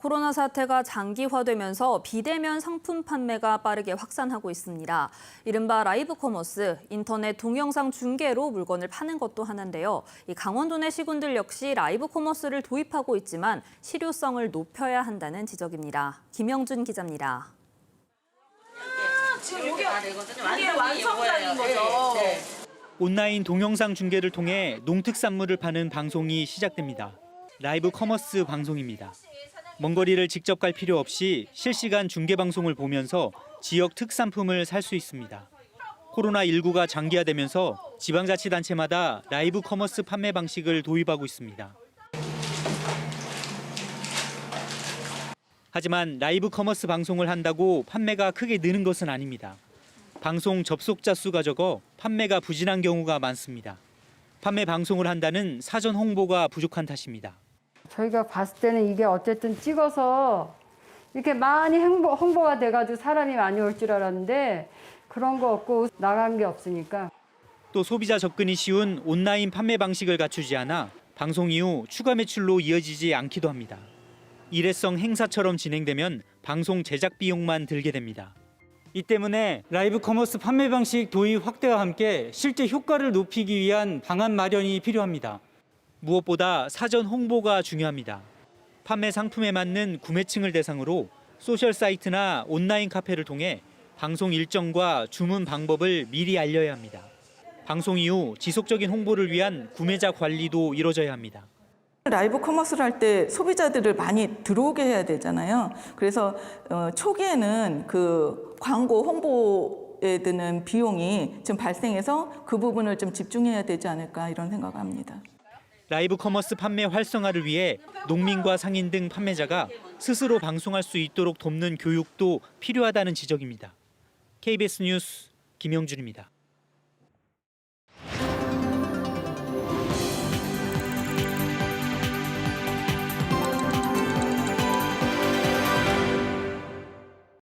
코로나 사태가 장기화되면서 비대면 상품 판매가 빠르게 확산하고 있습니다. 이른바 라이브 커머스, 인터넷 동영상 중계로 물건을 파는 것도 하는데요. 이 강원도 내 시군들 역시 라이브 커머스를 도입하고 있지만 실효성을 높여야 한다는 지적입니다. 김영준 기자입니다. 지금 이게 완성작인 거죠. 온라인 동영상 중계를 통해 농특산물을 파는 방송이 시작됩니다. 라이브 커머스 방송입니다. 먼 거리를 직접 갈 필요 없이 실시간 중계 방송을 보면서 지역 특산품을 살 수 있습니다. 코로나19가 장기화되면서 지방자치단체마다 라이브 커머스 판매 방식을 도입하고 있습니다. 하지만 라이브 커머스 방송을 한다고 판매가 크게 느는 것은 아닙니다. 방송 접속자 수가 적어 판매가 부진한 경우가 많습니다. 판매 방송을 한다는 사전 홍보가 부족한 탓입니다. 저희가 봤을 때는 이게 어쨌든 찍어서 이렇게 많이 홍보, 홍보가 돼가지고 사람이 많이 올 줄 알았는데 그런 거 없고 나간 게 없으니까 또 소비자 접근이 쉬운 온라인 판매 방식을 갖추지 않아 방송 이후 추가 매출로 이어지지 않기도 합니다. 일회성 행사처럼 진행되면 방송 제작 비용만 들게 됩니다. 이 때문에 라이브 커머스 판매 방식 도입 확대와 함께 실제 효과를 높이기 위한 방안 마련이 필요합니다. 무엇보다 사전 홍보가 중요합니다. 판매 상품에 맞는 구매층을 대상으로 소셜 사이트나 온라인 카페를 통해 방송 일정과 주문 방법을 미리 알려야 합니다. 방송 이후 지속적인 홍보를 위한 구매자 관리도 이뤄져야 합니다. 라이브 커머스를 할 때 소비자들을 많이 들어오게 해야 되잖아요. 그래서 어, 초기에는 그 광고 홍보에 드는 비용이 좀 발생해서 그 부분을 좀 집중해야 되지 않을까 이런 생각합니다. 라이브 커머스 판매 활성화를 위해 농민과 상인 등 판매자가 스스로 방송할 수 있도록 돕는 교육도 필요하다는 지적입니다. KBS 뉴스 김영준입니다.